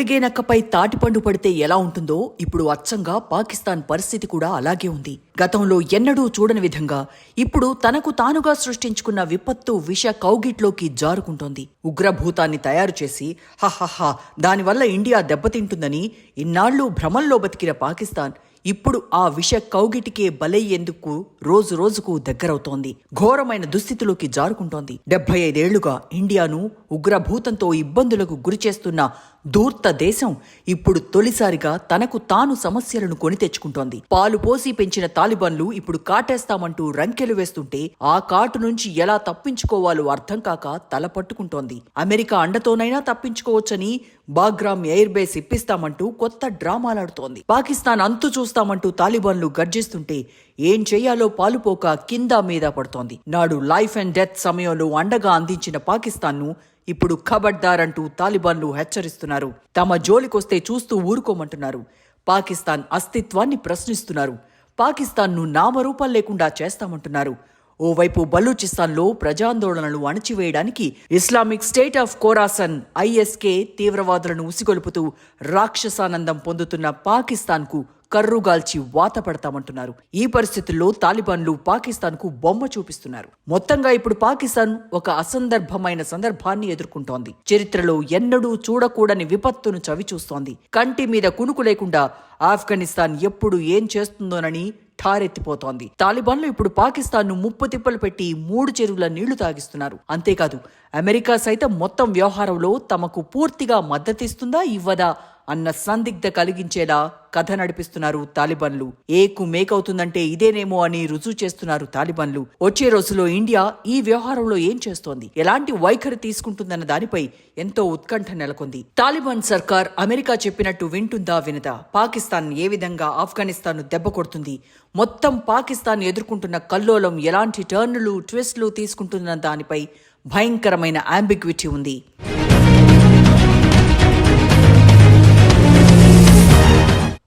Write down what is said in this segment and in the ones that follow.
మూలిగే తాటిపండు పడితే ఎలా ఉంటుందో ఇప్పుడు అచ్చంగా పాకిస్తాన్ పరిస్థితి కూడా అలాగే ఉంది. గతంలో ఎన్నడూ చూడని విధంగా ఇప్పుడు తనకు తానుగా సృష్టించుకున్న విపత్తు విష కౌగిట్లోకి జారుకుంటోంది. ఉగ్రభూతాన్ని తయారు చేసి హహహా దానివల్ల ఇండియా దెబ్బతింటుందని ఇన్నాళ్ళు భ్రమంలో బతికిన పాకిస్తాన్ ఇప్పుడు ఆ విష కౌగిటికే బలయ్యేందుకు రోజు రోజుకు దగ్గరవుతోంది. ఘోరమైన దుస్థితిలోకి జారుకుంటోంది. డెబ్బై ఐదేళ్ళుగా ఇండియాను ఉగ్రభూతంతో ఇబ్బందులకు గురిచేస్తున్న ధూర్త దేశం ఇప్పుడు తొలిసారిగా తనకు తాను సమస్యలను కొని తెచ్చుకుంటోంది. పాలు పోసి పెంచిన తాలిబాన్లు ఇప్పుడు కాటేస్తామంటూ రంకెలు వేస్తుంటే ఆ కాటు నుంచి ఎలా తప్పించుకోవాలో అర్థం కాక తల పట్టుకుంటోంది. అమెరికా అండతోనైనా తప్పించుకోవచ్చని బాగ్రామ్ ఎయిర్ బేస్ ఇప్పిస్తామంటూ కొత్త డ్రామాలాడుతోంది. పాకిస్తాన్ అంతు చూస్తామంటూ తాలిబాన్లు గర్జిస్తుంటే ఏం చేయాలో పాలుపోక కింద మీద పడుతోంది. నాడు లైఫ్ అండ్ డెత్ సమయంలో అండగా అందించిన పాకిస్తాన్ను ఇప్పుడు ఖబర్దార్ అంటూ తాలిబాన్లు హెచ్చరిస్తున్నారు. తమ జోలికొస్తే చూస్తూ ఊరుకోమంటున్నారు. పాకిస్తాన్ అస్తిత్వాన్ని ప్రశ్నిస్తున్నారు. పాకిస్తాన్ను నామరూపం లేకుండా చేస్తామంటున్నారు. ఓవైపు బలూచిస్తాన్లో ప్రజాందోళనలు అణచివేయడానికి Islamic State of Khorasan ISK తీవ్రవాదులను ఉసిగొలుపుతూ రాక్షసానందం పొందుతున్న పాకిస్తాన్కు కర్రుగాల్చి వాత పడతామంటున్నారు. ఈ పరిస్థితుల్లో తాలిబాన్లు పాకిస్తాన్కు బొమ్మ చూపిస్తున్నారు. మొత్తంగా ఇప్పుడు పాకిస్తాన్ ఒక అసందర్భమైన సందర్భాన్ని ఎదుర్కొంటోంది. చరిత్రలో ఎన్నడూ చూడకూడని విపత్తును చవిచూస్తోంది. కంటి మీద కునుకు లేకుండా ఆఫ్ఘనిస్తాన్ ఎప్పుడు ఏం చేస్తుందోనని ఠారెత్తిపోతోంది. తాలిబాన్లు ఇప్పుడు పాకిస్తాన్ను ముప్పు తిప్పలు పెట్టి మూడు చెరువుల నీళ్ళు తాగిస్తున్నారు. అంతేకాదు అమెరికా సైతం మొత్తం వ్యవహారంలో తమకు పూర్తిగా మద్దతిస్తుందా ఇవ్వదా అన్న సందిగ్ధ కలిగించేలా కథ నడిపిస్తున్నారు తాలిబన్లు. ఏకు మేకవుతుందంటే ఇదేనేమో అని రుజువు చేస్తున్నారు తాలిబన్లు. వచ్చే రోజుల్లో ఇండియా ఈ వ్యవహారంలో ఏం చేస్తోంది? ఎలాంటి వైఖరి తీసుకుంటుందన్న దానిపై ఎంతో ఉత్కంఠ నెలకొంది. తాలిబాన్ సర్కార్ అమెరికా చెప్పినట్టు వింటుందా వినదా? పాకిస్తాన్ ఏ విధంగా ఆఫ్ఘనిస్తాన్ను దెబ్బ కొడుతుంది? మొత్తం పాకిస్తాన్ ఎదుర్కొంటున్న కల్లోలం ఎలాంటి టర్నులు ట్విస్ట్లు తీసుకుంటుందన్న దానిపై భయంకరమైన అంబిగ్విటీ ఉంది.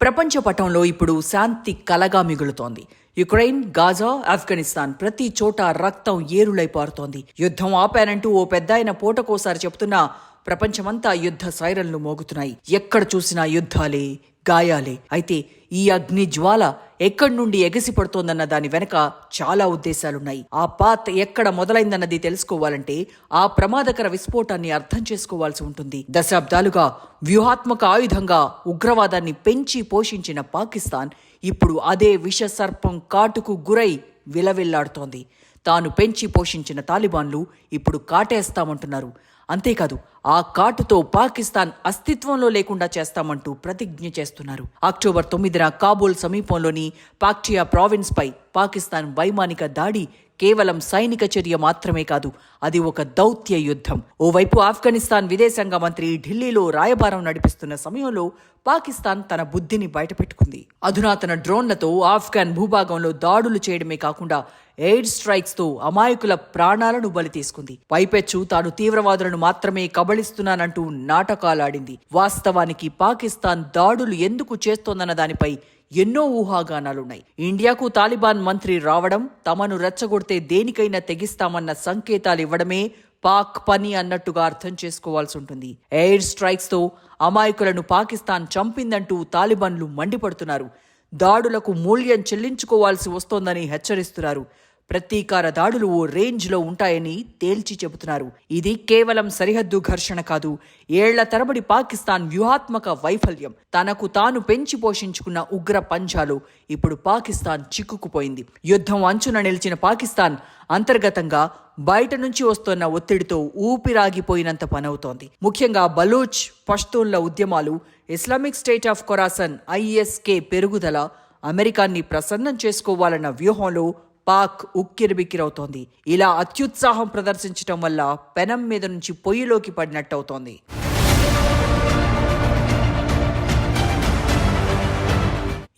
ప్రపంచ పటంలో ఇప్పుడు శాంతి కలగా మిగులుతోంది. యుక్రెయిన్ గాజా ఆఫ్ఘనిస్తాన్ ప్రతి చోట రక్తం ఏరులై పారుతోంది. యుద్ధం ఆపానంటూ ఓ పెద్దాయన పూటకోసారి చెప్తున్నా ప్రపంచమంతా యుద్ధ సైరన్లు మోగుతున్నాయి. ఎక్కడ చూసినా యుద్ధాలే గాయాలే. అయితే ఈ అగ్ని జ్వాల ఎక్కడి నుండి ఎగసి పడుతోందన్న దాని వెనక చాలా ఉద్దేశాలున్నాయి. ఆ పాత్ ఎక్కడ మొదలైందన్నది తెలుసుకోవాలంటే ఆ ప్రమాదకర విస్ఫోటాన్ని అర్థం చేసుకోవాల్సి ఉంటుంది. దశాబ్దాలుగా వ్యూహాత్మక ఆయుధంగా ఉగ్రవాదాన్ని పెంచి పోషించిన పాకిస్తాన్ ఇప్పుడు అదే విష సర్పం కాటుకు గురై విలవిల్లాడుతోంది. తాను పెంచి పోషించిన తాలిబాన్లు ఇప్పుడు కాటేస్తామంటున్నారు. అంతేకాదు ఆ కాటుతో పాకిస్తాన్ అస్తిత్వంలో లేకుండా చేస్తామంటూ ప్రతిజ్ఞ చేస్తున్నారు. అక్టోబర్ తొమ్మిదిన కాబూల్ సమీపంలోని పాక్టియా ప్రావిన్స్ పై పాకిస్తాన్ వైమానిక దాడి కేవలం సైనిక చర్య మాత్రమే కాదు అది ఒక దౌత్య యుద్ధం. ఓవైపు ఆఫ్ఘనిస్తాన్ విదేశాంగ మంత్రి ఢిల్లీలో రాయబారం నడిపిస్తున్న సమయంలో పాకిస్తాన్ తన బుద్ధిని బయటపెట్టుకుంది. అధునాతన డ్రోన్లతో ఆఫ్ఘాన్ భూభాగంలో దాడులు చేయడమే కాకుండా ఎయిడ్ స్ట్రైక్స్తో అమాయకుల ప్రాణాలను బలి తీసుకుంది పైపెచ్చు తాను తీవ్రవాదులను మాత్రమే కబళిస్తున్నానంటూ నాటకాలాడింది. వాస్తవానికి పాకిస్తాన్ దాడులు ఎందుకు చేస్తోందన్న దానిపై ఎన్నో ఊహాగానాలున్నాయి. ఇండియాకు తాలిబాన్ మంత్రి రావడం తమను రెచ్చగొడితే దేనికైనా తెగిస్తామన్న సంకేతాలు ఇవ్వడమే పాక్ పని అన్నట్టుగా అర్థం చేసుకోవాల్సి ఉంటుంది ఎయిర్ స్ట్రైక్స్తో అమాయకులను పాకిస్తాన్ చంపిందంటూ తాలిబాన్లు మండిపడుతున్నారు. దాడులకు మూల్యం చెల్లించుకోవాల్సి వస్తోందని హెచ్చరిస్తున్నారు. ప్రతీకార దాడులు ఓ రేంజ్లో ఉంటాయని తేల్చి చెబుతున్నారు. ఇది కేవలం సరిహద్దు ఘర్షణ కాదు. ఏళ్ళ తరబడి పాకిస్తాన్ వ్యూహాత్మక వైఫల్యం. తనకు తాను పెంచి పోషించుకున్న ఉగ్ర పంజాలు ఇప్పుడు పాకిస్తాన్ చిక్కుకుపోయింది. యుద్ధం అంచున నిలిచిన పాకిస్తాన్ అంతర్గతంగా బయట నుంచి వస్తున్న ఒత్తిడితో ఊపిరాగిపోయినంత పనవుతోంది. ముఖ్యంగా బలూచ్ పష్తూన్ల ఉద్యమాలు Islamic State of Khorasan ISK పెరుగుదల అమెరికాన్ని ప్రసన్నం చేసుకోవాలన్న వ్యూహంలో పాక్ ఉక్కిరిబిక్కిరవుతోంది. ఇలా అత్యుత్సాహం ప్రదర్శించటం వల్ల పెనం మీద నుంచి పొయ్యిలోకి పడినట్టవుతోంది.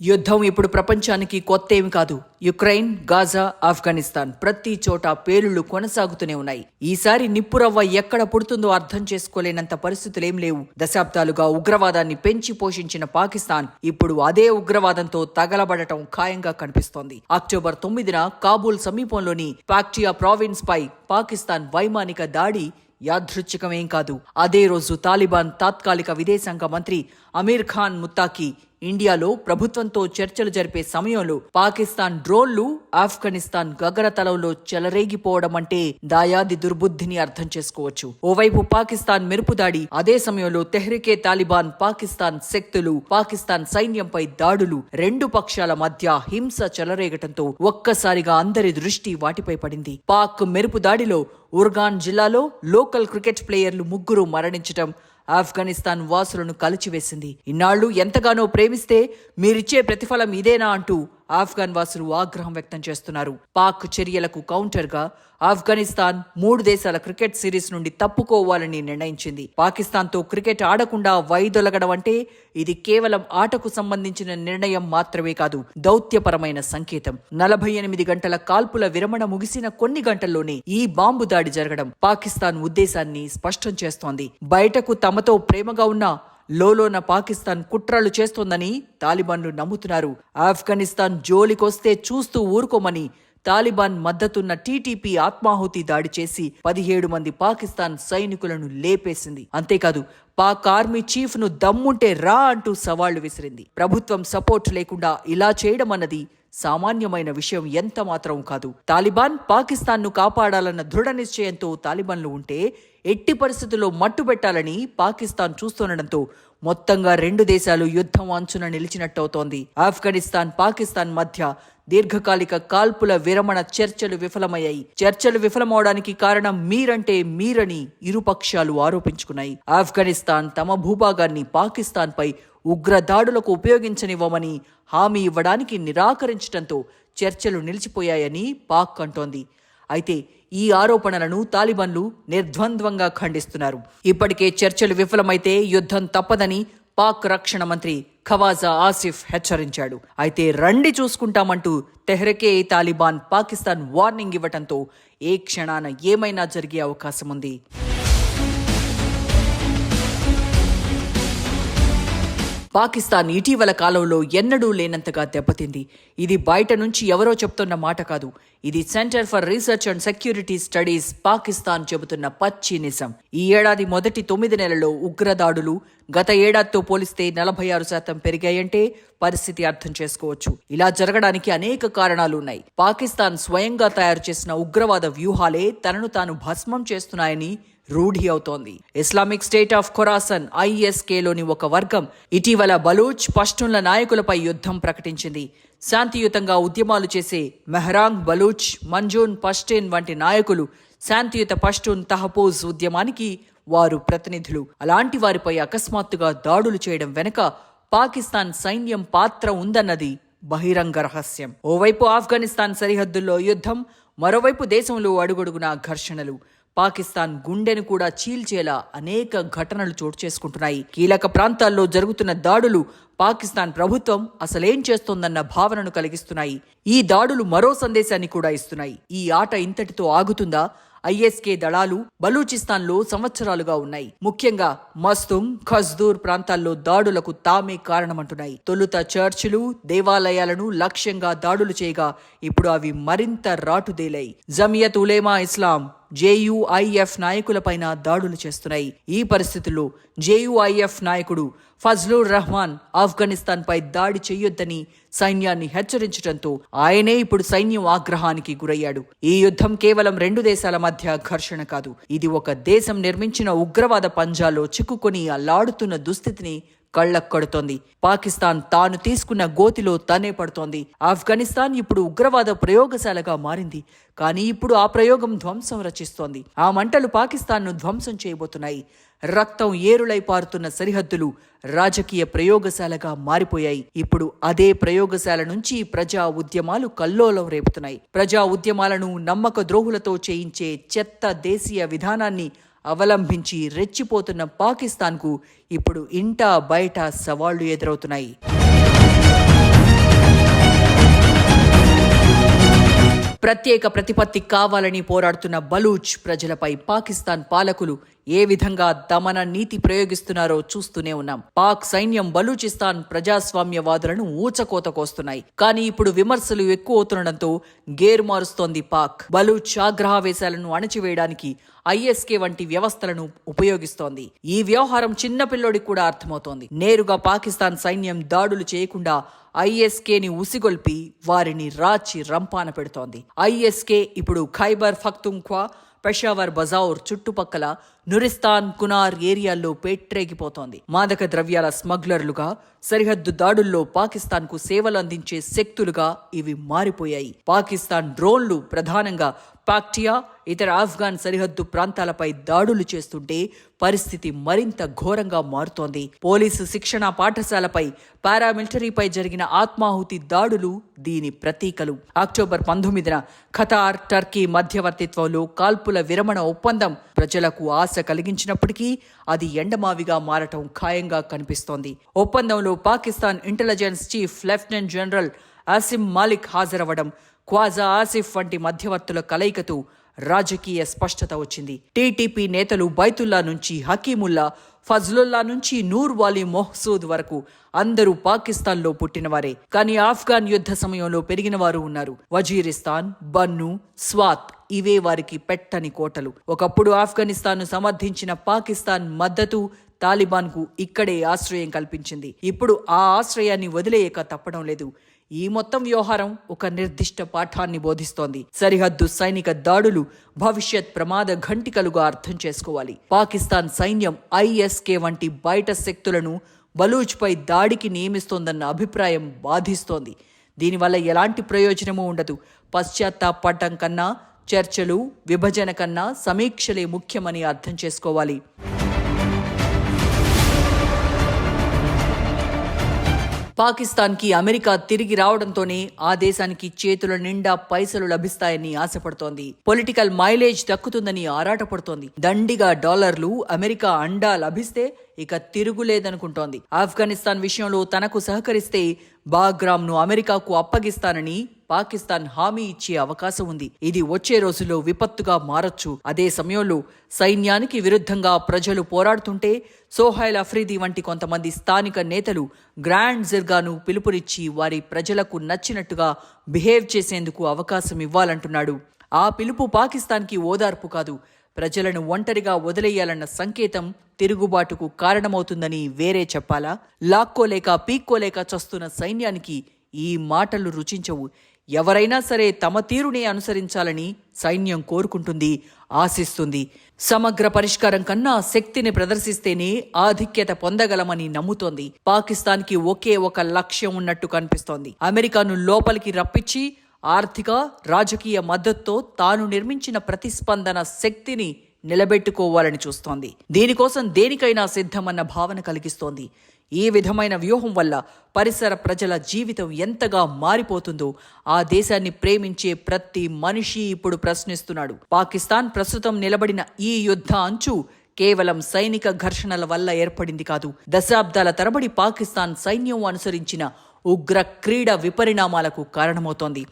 యుద్ధం ఇప్పుడు ప్రపంచానికి కొత్త ఏమి కాదు. యుక్రెయిన్ గాజా ఆఫ్ఘనిస్తాన్ ప్రతి చోట పేలుళ్ళు కొనసాగుతూనే ఉన్నాయి. ఈసారి నిప్పురవ్వ ఎక్కడ పుడుతుందో అర్థం చేసుకోలేనంత పరిస్థితులేం లేవు. దశాబ్దాలుగా ఉగ్రవాదాన్ని పెంచి పోషించిన పాకిస్తాన్ ఇప్పుడు అదే ఉగ్రవాదంతో తగలబడటం ఖాయంగా కనిపిస్తోంది. అక్టోబర్ తొమ్మిదిన కాబూల్ సమీపంలోని పాక్టియా ప్రావిన్స్ పై పాకిస్తాన్ వైమానిక దాడి యాదృచ్ఛికమేం కాదు. అదే రోజు తాలిబాన్ తాత్కాలిక విదేశాంగ మంత్రి అమీర్ ఖాన్ ముత్తాకి ఇండియాలో ప్రభుత్వంతో చర్చలు జరిపే సమయంలో పాకిస్తాన్ డ్రోన్లు ఆఫ్ఘనిస్తాన్ గగనతలంలో చెలరేగిపోవడం అంటే దాయాది దుర్బుద్ధిని అర్థం చేసుకోవచ్చు. ఓవైపు పాకిస్తాన్ మెరుపుదాడి అదే సమయంలో తెహ్రికే తాలిబాన్ పాకిస్తాన్ శక్తులు పాకిస్తాన్ సైన్యంపై దాడులు రెండు పక్షాల మధ్య హింస చెలరేగటంతో ఒక్కసారిగా అందరి దృష్టి వాటిపై పడింది. పాక్ మెరుపు దాడిలో ఉర్గాన్ జిల్లాలో లోకల్ క్రికెట్ ప్లేయర్లు ముగ్గురు మరణించటం ఆఫ్ఘనిస్తాన్ వాసులను కలిచివేసింది. ఇన్నాళ్ళు ఎంతగానో ప్రేమిస్తే మీరిచ్చే ప్రతిఫలం ఇదేనా అంటూ ఆఫ్ఘన్ వాసులు ఆగ్రహం వ్యక్తం చేస్తున్నారు. పాక్ చర్యలకు కౌంటర్గా ఆఫ్ఘనిస్తాన్ మూడు దేశాల క్రికెట్ సిరీస్ నుండి తప్పుకోవాలని నిర్ణయించింది. పాకిస్తాన్తో క్రికెట్ ఆడకుండా వైదొలగడం అంటే ఇది కేవలం ఆటకు సంబంధించిన నిర్ణయం మాత్రమే కాదు దౌత్యపరమైన సంకేతం. నలభై ఎనిమిది గంటల కాల్పుల విరమణ ముగిసిన కొన్ని గంటల్లోనే ఈ బాంబు దాడి జరగడం పాకిస్తాన్ ఉద్దేశాన్ని స్పష్టం చేస్తోంది. బయటకు తమతో ప్రేమగా ఉన్న లోలోన పాకిస్తాన్ కుట్రలు చేస్తోందని తాలిబాన్లు నమ్ముతున్నారు. ఆఫ్ఘనిస్తాన్ జోలికొస్తే చూస్తూ ఊరుకోమని తాలిబాన్ మద్దతున్న టీటీపీ ఆత్మాహుతి దాడి చేసి పదిహేడు మంది పాకిస్తాన్ సైనికులను లేపేసింది. అంతేకాదు పాక్ ఆర్మీ చీఫ్ను దమ్ముంటే రా అంటూ సవాళ్ళు విసిరింది. ప్రభుత్వం సపోర్ట్ లేకుండా ఇలా చేయడం అన్నది సామాన్యమైన విషయం ఎంత మాత్రం కాదు. తాలిబాన్ పాకిస్తాన్ను కాపాడాలన్న దృఢ నిశ్చయంతో తాలిబాన్లు ఉంటే ఎట్టి పరిస్థితుల్లో మట్టుబెట్టాలని పాకిస్తాన్ చూస్తుండటంతో మొత్తంగా రెండు దేశాలు యుద్ధం అంచున నిలిచినట్టవుతోంది. ఆఫ్ఘనిస్తాన్ పాకిస్తాన్ మధ్య దీర్ఘకాలిక కాల్పుల విరమణ చర్చలు విఫలమయ్యాయి. చర్చలు విఫలమవడానికి కారణం మీరంటే మీరని ఇరుపక్షాలు ఆరోపించుకున్నాయి. ఆఫ్ఘనిస్తాన్ తమ భూభాగాన్ని పాకిస్తాన్పై ఉగ్రదాడులకు ఉపయోగించనివ్వమని హామీ ఇవ్వడానికి నిరాకరించడంతో చర్చలు నిలిచిపోయాయని పాక్ అంటోంది. అయితే ఈ ఆరోపణలను తాలిబాన్లు నిర్ద్వంద్వంగా ఖండిస్తున్నారు. ఇప్పటికే చర్చలు విఫలమైతే యుద్ధం తప్పదని పాక్ రక్షణ మంత్రి ఖవాజా ఆసిఫ్ హెచ్చరించాడు. అయితే రండి చూసుకుంటామంటూ తెహ్రకే తాలిబాన్ పాకిస్తాన్ వార్నింగ్ ఇవ్వటంతో ఏ క్షణాన ఏమైనా జరిగే అవకాశం ఉంది పాకిస్తాన్ ఇటీవల కాలంలో ఎన్నడూ లేనంతగా దెబ్బతింది. ఇది బయట నుంచి ఎవరో చెప్తున్న మాట కాదు. ఇది centre for research and security studies Pakistan చెబుతున్న పచ్చి నిజం. ఈ ఏడాది మొదటి తొమ్మిది నెలల్లో ఉగ్రదాడులు గత ఏడాదితో పోలిస్తే నలభై ఆరు శాతం పెరిగాయంటే పరిస్థితి అర్థం చేసుకోవచ్చు. ఇలా జరగడానికి అనేక కారణాలు ఉన్నాయి. పాకిస్తాన్ స్వయంగా తయారు చేసిన ఉగ్రవాద వ్యూహాలే తనను తాను భస్మం చేస్తున్నాయని రూఢి అవుతోంది. ఇస్లామిక్ స్టేట్ ఆఫ్ ఖొరాసన్ ఐఎస్కేలోని ఒక వర్గం ఇటీవల బలూచ్ పష్టున్ల నాయకులపై యుద్ధం ప్రకటించింది. శాంతియుతంగా ఉద్యమాలు చేసే మెహరాంగ్ బలూచ్ మంజూన్ పష్టిన్ వంటి నాయకులు శాంతియుత పష్టున్ తహపూజ్ ఉద్యమానికి వారు ప్రతినిధులు. అలాంటి వారిపై అకస్మాత్తుగా దాడులు చేయడం వెనుక పాకిస్తాన్ సైన్యం పాత్ర ఉందన్నది బహిరంగ రహస్యం. ఓవైపు ఆఫ్ఘనిస్తాన్ సరిహద్దుల్లో యుద్ధం మరోవైపు దేశంలో అడుగొడుగునా ఘర్షణలు. పాకిస్తాన్ గుండెను కూడా చీల్చేలా అనేక ఘటనలు చోటు చేసుకుంటున్నాయి. కీలక ప్రాంతాల్లో జరుగుతున్న దాడులు పాకిస్తాన్ ప్రభుత్వం అసలేం చేస్తోందన్న భావనను కలిగిస్తున్నాయి. ఈ దాడులు మరో సందేశాన్ని కూడా ఇస్తున్నాయి. ఈ ఆట ఇంతటితో ఆగుతుందా? ఐఎస్కే దళాలు బలూచిస్తాన్లో సంవత్సరాలుగా ఉన్నాయి. ముఖ్యంగా మస్తుం ఖజ్దూర్ ప్రాంతాల్లో దాడులకు తామే కారణమంటున్నాయి. తొలుత చర్చిలు దేవాలయాలను లక్ష్యంగా దాడులు చేయగా ఇప్పుడు అవి మరింత రాటుదేలాయి. జమియత్ ఉలేమా ఇస్లాం జేయుఐఎఫ్ నాయకులపైన దాడులు చేస్తున్నాయి. ఈ పరిస్థితుల్లో జేయుఐఎఫ్ నాయకుడు ఫజ్లుర్ రహమాన్ ఆఫ్ఘనిస్తాన్ పై దాడి చెయ్యొద్దని సైన్యాన్ని హెచ్చరించడంతో ఆయనే ఇప్పుడు సైన్యం ఆగ్రహానికి గురయ్యాడు. ఈ యుద్ధం కేవలం రెండు దేశాల మధ్య ఘర్షణ కాదు. ఇది ఒక దేశం నిర్మించిన ఉగ్రవాద పంజాలో చిక్కుకొని అల్లాడుతున్న దుస్థితిని కళ్ళక్కడుతోంది పాకిస్తాన్ తాను తీసుకున్న గోతిలో తనే పడుతోంది. ఆఫ్ఘనిస్తాన్ ఇప్పుడు ఉగ్రవాద ప్రయోగశాలగా మారింది. కానీ ఇప్పుడు ఆ ప్రయోగం ధ్వంసం రచిస్తోంది. ఆ మంటలు పాకిస్తాన్ను ధ్వంసం చేయబోతున్నాయి. రక్తం ఏరులై పారుతున్న సరిహద్దులు రాజకీయ ప్రయోగశాలగా మారిపోయాయి. ఇప్పుడు అదే ప్రయోగశాల నుంచి ప్రజా ఉద్యమాలు కల్లోలం రేపుతున్నాయి. ప్రజా ఉద్యమాలను నమ్మక ద్రోహులతో చేయించే చెత్త దేశీయ విధానాన్ని అవలంబించి రెచ్చిపోతున్న పాకిస్తాన్కు ఇప్పుడు ఇంటా బయట సవాళ్ళు ఎదురవుతున్నాయి. ప్రత్యేక ప్రతిపత్తి కావాలని పోరాడుతున్న బలూచ్ ప్రజలపై పాకిస్తాన్ పాలకులు ఏ విధంగా దమన నీతి ప్రయోగిస్తున్నారో చూస్తూనే ఉన్నాం. పాక్ సైన్యం బలూచిస్తాన్ ప్రజాస్వామ్యవాదులను ఊచకోత కోస్తున్నాయి. కానీ ఇప్పుడు విమర్శలు ఎక్కువ అవుతుండటంతో గేరు మారుస్తోంది పాక్. బలూచ్ ఆగ్రహావేశాలను అణచివేయడానికి ఐఎస్కే వంటి వ్యవస్థలను ఉపయోగిస్తోంది. ఈ వ్యవహారం చిన్నపిల్లోడికి కూడా అర్థమవుతోంది. నేరుగా పాకిస్తాన్ సైన్యం దాడులు చేయకుండా ఐఎస్కేని ఉసిగొల్పి వారిని రాచి రంపాన పెడుతోంది. ఐఎస్కే ఇప్పుడు ఖైబర్ ఫక్తుంఖ్వా పెషావర్ బజార్ చుట్టుపక్కల నురిస్తాన్ కునార్ ఏరియాల్లో పేట్రేగిపోతోంది. మాదక ద్రవ్యాల స్మగ్లర్లుగా సరిహద్దు దాడుల్లో పాకిస్తాన్కు సేవలు అందించే శక్తులుగా ఇవి మారిపోయాయి. పాకిస్తాన్ డ్రోన్లు ప్రధానంగా పాక్టియా ఇతర ఆఫ్ఘాన్ సరిహద్దు ప్రాంతాలపై దాడులు చేస్తుంటే పరిస్థితి మరింత ఘోరంగా మారుతోంది. పోలీసు శిక్షణ పాఠశాలపై పారామిలిటరీపై జరిగిన ఆత్మాహుతి దాడులు దీని ప్రతీకలు. అక్టోబర్ పంతొమ్మిదిన ఖతార్ టర్కీ మధ్యవర్తిత్వంలో కాల్పుల విరమణ ఒప్పందం ప్రజలకు ఆశ కలిగించినప్పటికీ అది ఎండమావిగా మారటం ఖాయంగా కనిపిస్తోంది. ఒప్పందంలో Pakistan intelligence chief lieutenant general Asim Malik హాజరవ్వడం Khawaja Asif వంటి మధ్యవర్తుల కలయికతో రాజకీయ స్పష్టత వచ్చింది. టీటీపీ నేతలు బైతుల్లా నుంచి హకీముల్లా ఫజ్లుల్లా నుంచి నూర్ వాలీ మొహ్సూద్ వరకు అందరూ పాకిస్తాన్లో పుట్టినవారే. కానీ ఆఫ్ఘాన్ యుద్ధ సమయంలో పెరిగిన వారు ఉన్నారు. వజీరిస్తాన్ బన్ను స్వాత్ ఇవే వారికి పెట్టని కోటలు. ఒకప్పుడు ఆఫ్ఘనిస్తాన్ను సమర్థించిన పాకిస్తాన్ మద్దతు తాలిబాన్కు ఇక్కడే ఆశ్రయం కల్పించింది. ఇప్పుడు ఆ ఆశ్రయాన్ని వదిలేయక తప్పడం లేదు. ఈ మొత్తం వ్యవహారం ఒక నిర్దిష్ట పాఠాన్ని బోధిస్తోంది. సరిహద్దు సైనిక దాడులు భవిష్యత్ ప్రమాద ఘంటికలుగా అర్థం చేసుకోవాలి. పాకిస్తాన్ సైన్యం ఐఎస్కే వంటి బయట శక్తులను బలూచ్పై దాడికి నియమిస్తోందన్న అభిప్రాయం బాధిస్తోంది. దీనివల్ల ఎలాంటి ప్రయోజనము ఉండదు. పశ్చాత్తాపడటం కన్నా చర్చలు విభజన కన్నా సమీక్షలే ముఖ్యమని అర్థం చేసుకోవాలి. పాకిస్తాన్కి అమెరికా తిరిగి రావడంతోనే ఆ దేశానికి చేతుల నిండా పైసలు లభిస్తాయని ఆశపడుతోంది. పొలిటికల్ మైలేజ్ దక్కుతుందని ఆరాటపడుతోంది. దండిగా డాలర్లు అమెరికా అండా లభిస్తే ఇక తిరుగులేదనుకుంటోంది. ఆఫ్ఘనిస్తాన్ విషయంలో తనకు సహకరిస్తే బాగ్రామ్ను అమెరికాకు అప్పగిస్తానని పాకిస్తాన్ హామీ ఇచ్చే అవకాశం ఉంది. ఇది వచ్చే రోజుల్లో విపత్తుగా మారొచ్చు. అదే సమయంలో సైన్యానికి విరుద్ధంగా ప్రజలు పోరాడుతుంటే సోహైల్ అఫ్రీది వంటి కొంతమంది స్థానిక నేతలు గ్రాండ్ జిర్గాను పిలుపునిచ్చి వారి ప్రజలకు నచ్చినట్టుగా బిహేవ్ చేసేందుకు అవకాశం ఇవ్వాలంటున్నాడు. ఆ పిలుపు పాకిస్తాన్కి ఓదార్పు కాదు. ప్రజలను ఒంటరిగా వదిలేయాలన్న సంకేతం తిరుగుబాటుకు కారణమవుతుందని వేరే చెప్పాలా? లాక్కోలేక పీక్కోలేక చస్తున్న సైన్యానికి ఈ మాటలు రుచించవు. ఎవరైనా సరే తమ తీరునే అనుసరించాలని సైన్యం కోరుకుంటుంది ఆశిస్తుంది. సమగ్ర పరిష్కారం కన్నా శక్తిని ప్రదర్శిస్తేనే ఆధిక్యత పొందగలమని నమ్ముతోంది. పాకిస్తాన్కి ఒకే ఒక లక్ష్యం ఉన్నట్టు కనిపిస్తోంది. అమెరికాను లోపలికి రప్పించి ఆర్థిక రాజకీయ మద్దతుతో తాను నిర్మించిన ప్రతిస్పందన శక్తిని నిలబెట్టుకోవాలని చూస్తోంది. దీనికోసం దేనికైనా సిద్ధమన్న భావన కలిగిస్తోంది. ఈ విధమైన వ్యూహం వల్ల పరిసర ప్రజల జీవితం ఎంతగా మారిపోతుందో ఆ దేశాన్ని ప్రేమించే ప్రతి మనిషి ఇప్పుడు ప్రశ్నిస్తున్నాడు. పాకిస్తాన్ ప్రస్తుతం నిలబడిన ఈ యుద్ధ అంచు కేవలం సైనిక ఘర్షణల వల్ల ఏర్పడింది కాదు. దశాబ్దాల తరబడి పాకిస్తాన్ సైన్యం అనుసరించిన ఉగ్ర క్రీడ విపరిణామాలకు కారణమవుతోంది.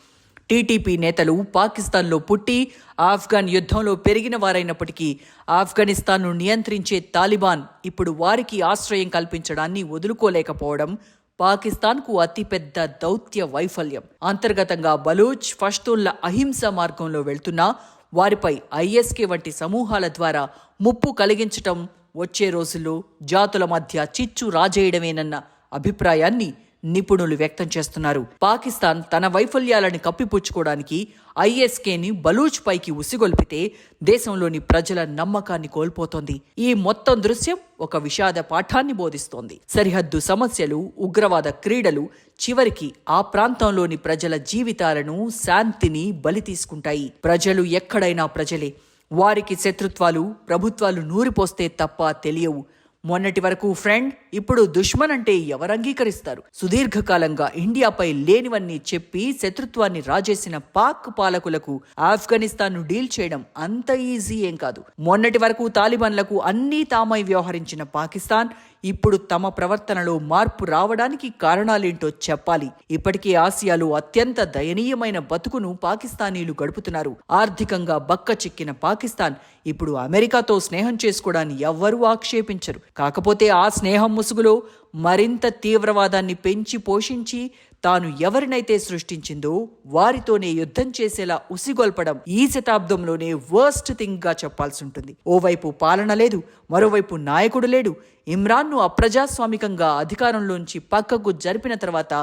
టీటీపీ నేతలు పాకిస్తాన్లో పుట్టి ఆఫ్ఘన్ యుద్ధంలో పెరిగిన వారైనప్పటికీ ఆఫ్ఘనిస్తాన్ను నియంత్రించే తాలిబాన్ ఇప్పుడు వారికి ఆశ్రయం కల్పించడాన్ని వదులుకోలేకపోవడం పాకిస్తాన్కు అతిపెద్ద దౌత్య వైఫల్యం. అంతర్గతంగా బలూచ్ ఫష్తూన్ల అహింస మార్గంలో వెళ్తున్నా వారిపై ఐఎస్కే వంటి సమూహాల ద్వారా ముప్పు కలిగించటం వచ్చే రోజుల్లో జాతుల మధ్య చిచ్చు రాజేయడమేనన్న అభిప్రాయాన్ని నిపుణులు వ్యక్తం చేస్తున్నారు. పాకిస్తాన్ తన వైఫల్యాలను కప్పిపుచ్చుకోవడానికి ఐఎస్కేని బలూచ్ పైకి ఉసిగొల్పితే దేశంలోని ప్రజల నమ్మకాన్ని కోల్పోతోంది. ఈ మొత్తం దృశ్యం ఒక విషాద పాఠాన్ని బోధిస్తోంది. సరిహద్దు సమస్యలు ఉగ్రవాద క్రీడలు చివరికి ఆ ప్రాంతంలోని ప్రజల జీవితాలను శాంతిని బలి తీసుకుంటాయి. ప్రజలు ఎక్కడైనా ప్రజలే. వారికి శత్రుత్వాలు ప్రభుత్వాలు నూరిపోస్తే తప్ప తెలియవు. మొన్నటి వరకు ఫ్రెండ్ ఇప్పుడు దుష్మన్ అంటే ఎవరు అంగీకరిస్తారు సుదీర్ఘకాలంగా ఇండియాపై లేనివన్నీ చెప్పి శత్రుత్వాన్ని రాజేసిన పాక్ పాలకులకు ఆఫ్ఘనిస్తాన్ను డీల్ చేయడం అంత ఈజీ ఏం కాదు. మొన్నటి వరకు తాలిబాన్లకు అన్నీ తామై వ్యవహరించిన పాకిస్తాన్ ఇప్పుడు తమ ప్రవర్తనలో మార్పు రావడానికి కారణాలేంటో చెప్పాలి. ఇప్పటికే ఆసియాలో అత్యంత దయనీయమైన బతుకును పాకిస్తానీలు గడుపుతున్నారు. ఆర్థికంగా బక్క చిక్కిన పాకిస్తాన్ ఇప్పుడు అమెరికాతో స్నేహం చేసుకోవడాన్ని ఎవ్వరూ ఆక్షేపించరు. కాకపోతే ఆ స్నేహం ముసుగులో మరింత తీవ్రవాదాన్ని పెంచి పోషించి తాను ఎవరినైతే సృష్టించిందో వారితోనే యుద్ధం చేసేలా ఉసిగొల్పడం ఈ శతాబ్దంలోనే వర్స్ట్ థింగ్గా చెప్పాల్సి ఉంటుంది. ఓవైపు పాలన లేదు మరోవైపు నాయకుడు లేడు. ఇమ్రాన్ను అప్రజాస్వామికంగా అధికారంలోంచి పక్కకు జరిపిన తర్వాత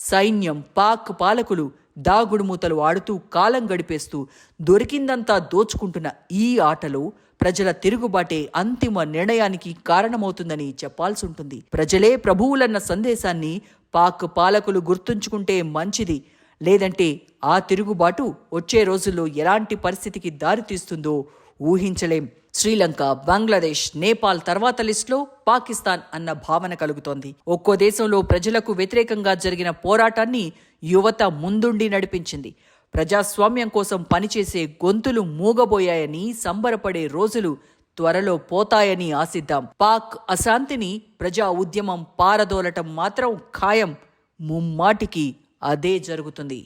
సైన్యం పాక్ పాలకులు దాగుడుమూతలు ఆడుతూ కాలం గడిపేస్తూ దొరికిందంతా దోచుకుంటున్న ఈ ఆటలో ప్రజల తిరుగుబాటే అంతిమ నిర్ణయానికి కారణమవుతుందని చెప్పాల్సి ఉంటుంది ప్రజలే ప్రభువులన్న సందేశాన్ని పాక్ పాలకులు గుర్తుంచుకుంటే మంచిది. లేదంటే ఆ తిరుగుబాటు వచ్చే రోజుల్లో ఎలాంటి పరిస్థితికి దారితీస్తుందో ఊహించలేం. శ్రీలంక బంగ్లాదేశ్ నేపాల్ తర్వాత లిస్టులో పాకిస్తాన్ అన్న భావన కలుగుతోంది. ఒక్కో దేశంలో ప్రజలకు వ్యతిరేకంగా జరిగిన పోరాటాన్ని యువత ముందుండి నడిపించింది. ప్రజాస్వామ్యం కోసం పనిచేసే గొంతులు మూగబోయాయని సంబరపడే రోజులు త్వరలో పోతాయని ఆశిద్దాం. పాక్ అశాంతిని ప్రజా ఉద్యమం పారదోలటం మాత్రం ఖాయం. ముమ్మాటికి అదే జరుగుతుంది.